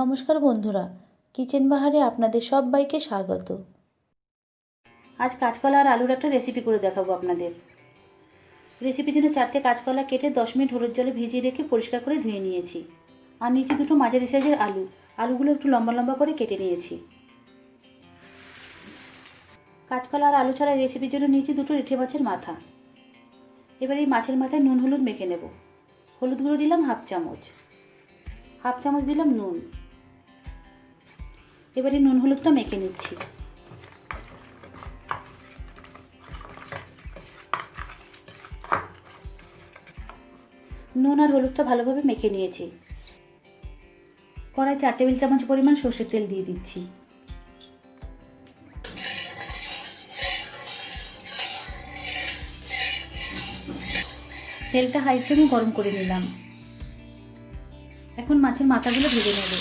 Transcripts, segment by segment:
নমস্কার বন্ধুরা, কিচেন বাহারে আপনাদের সবাইকে স্বাগত। আজ কাঁচকলা আর আলুর একটা রেসিপি করে দেখাবো আপনাদের। রেসিপির জন্য চারটে কাঁচকলা কেটে দশ মিনিট হলুদ জলে ভিজিয়ে রেখে পরিষ্কার করে ধুয়ে নিয়েছি। আর নিচে দুটো মাঝারি সাইজের আলু। আলুগুলো একটু লম্বা লম্বা করে কেটে নিয়েছি। কাঁচকলা আর আলু ছাড়া রেসিপির জন্য নিচে দুটো রেঠে মাছের মাথা। এবার এই মাছের মাথায় নুন হলুদ মেখে নেব। হলুদ গুঁড়ো দিলাম হাফ চামচ। হাফ চামচ দিলাম নুন। এবারে নুন হলুদটা মেখে নিচ্ছি। নুন আর হলুদটা ভালোভাবে মেখে নিয়েছি। কড়াই চার টেবিল চামচ পরিমাণ সর্ষের তেল দিয়ে দিচ্ছি। তেলটা হাই ফ্লেমে গরম করে নিলাম। এখন মাছের মাথাগুলো ভেজে নেব।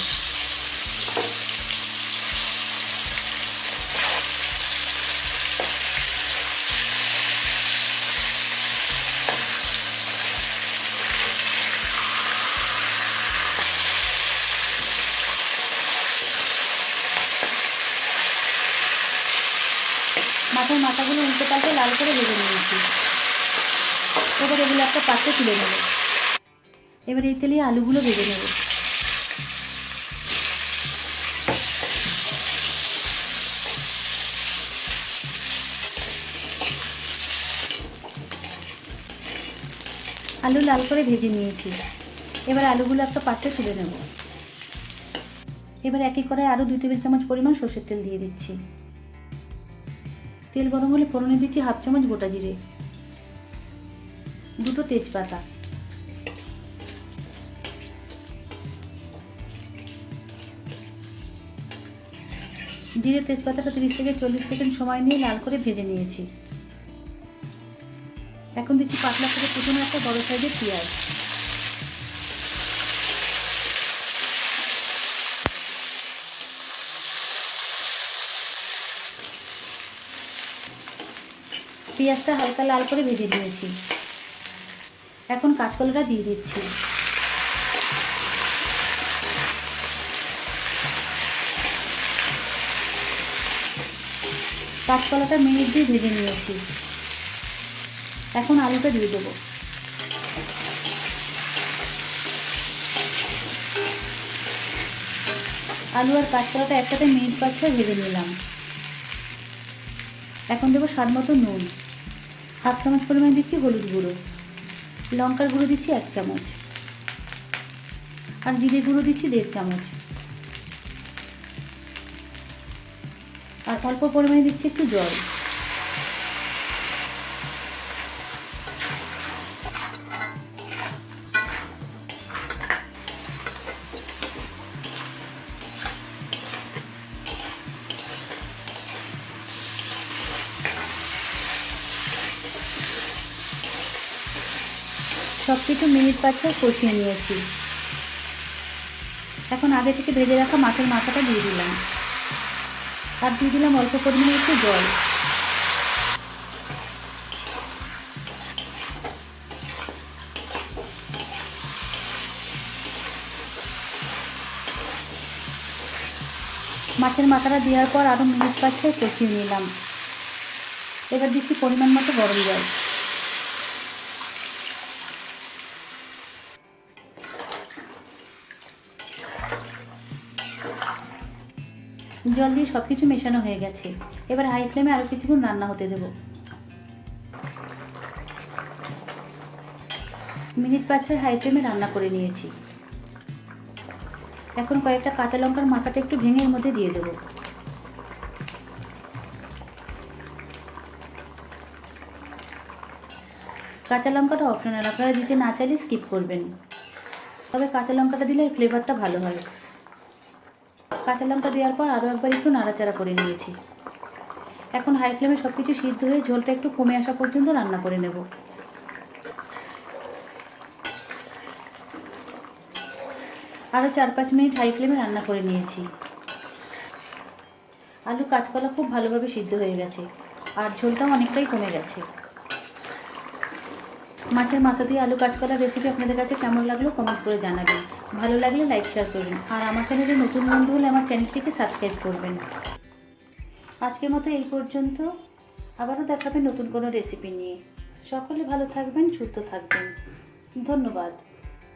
মাছের মাথাগুলো উল্টে পাল্টে লাল করে ভেজে নিয়েছি। এবার এগুলো একটা পাত্রে তুলে নেব। এবার এই তেলে আলুগুলো ভেজে নেব। আলু লাল করে ভেজে নিয়েছি। এবার আলুগুলো একটা পাত্রে তুলে নেব। এবার একই করে আরও দুই টেবিল চামচ পরিমাণ সর্ষের তেল দিয়ে দিচ্ছি। তেল গরম হলে ফোড়নে দিচ্ছি হাফ চামচ গোটা জিরে। দুটো তেজপাতা। জিরে তেজপাতাটা তিরিশ থেকে চল্লিশ সেকেন্ড সময় নিয়ে লাল করে ভেজে নিয়েছি। এখন দিচ্ছি পাতলা করে প্রথমে একটা বড় সাইজের পেঁয়াজ। পেঁয়াজটা হালকা লাল করে ভেজে নিয়েছি। এখন কাঁচকলাটা দিয়ে দিচ্ছি। কাঁচকলাটা মিনিট দিয়ে ভেজে নিয়েছি। এখন আলুটা দিয়ে দেবো। আলু আর কাঁচকলাটা একসাথে মিনিট পাঁচ ভেজে নিলাম। এখন দেবো স্বাদ মতো নুন। হাফ চামচ পরিমাণ দিচ্ছি হলুদ গুঁড়ো। লঙ্কার গুঁড়ো দিচ্ছি এক চামচ। আর জিরে গুঁড়ো দিচ্ছি দেড় চামচ। আর অল্প পরিমাণে দিচ্ছি একটু জল। সব কিছু মিনিট পাঁচটা কষিয়ে নিয়েছি। এখন আগে থেকে ভেজে রাখা মাছের মাথাটা দিয়ে দিলাম। আর দিয়ে দিলাম অল্প পরিমাণে একটু জল। মাছের মাথাটা দেওয়ার পর আরও মিনিট পাঁচটা কষিয়ে নিলাম। এবার দিচ্ছি পরিমাণ মতো গরম জল। জল দিয়ে সব কিছু মেশানো হয়ে গেছে। এবার হাই ফ্লেমে আরও কিছুক্ষণ রান্না হতে দেব। মিনিট পাঁচ ছয় হাই ফ্লেমে রান্না করে নিয়েছি। এখন কয়েকটা কাঁচা লঙ্কার মাথাটা একটু ভেঙে এর মধ্যে দিয়ে দেবো। কাঁচা লঙ্কাটা অপশনাল আপনারা দিতে না চাইলে স্কিপ করবেন। তবে কাঁচা লঙ্কাটা দিলে ফ্লেভারটা ভালো হয়। কাঁচা লঙ্কা দেওয়ার পর আরও একবার একটু নাড়াচাড়া করে নিয়েছি। এখন হাই ফ্লেমে সব কিছু সিদ্ধ হয়ে ঝোলটা একটু কমে আসা পর্যন্ত রান্না করে নেব। আরও চার পাঁচ মিনিট হাই ফ্লেমে রান্না করে নিয়েছি। আলু কাঁচকলা খুব ভালোভাবে সিদ্ধ হয়ে গেছে। আর ঝোলটাও অনেকটাই কমে গেছে। মাছের মাথা দিয়ে আলু কাজ কাঁচকলার রেসিপি আপনাদের কাছে কেমন লাগল কমেন্ট করে জানাবেন। ভালো লাগলে লাইক শেয়ার করবেন। আর আমার চ্যানেলে নতুন বন্ধু হলে আমার চ্যানেলটিকে সাবস্ক্রাইব করবেন। আজকের মতো এই পর্যন্ত। আবারও দেখাবেন নতুন কোনো রেসিপি নিয়ে। সকলে ভালো থাকবেন, সুস্থ থাকবেন। ধন্যবাদ।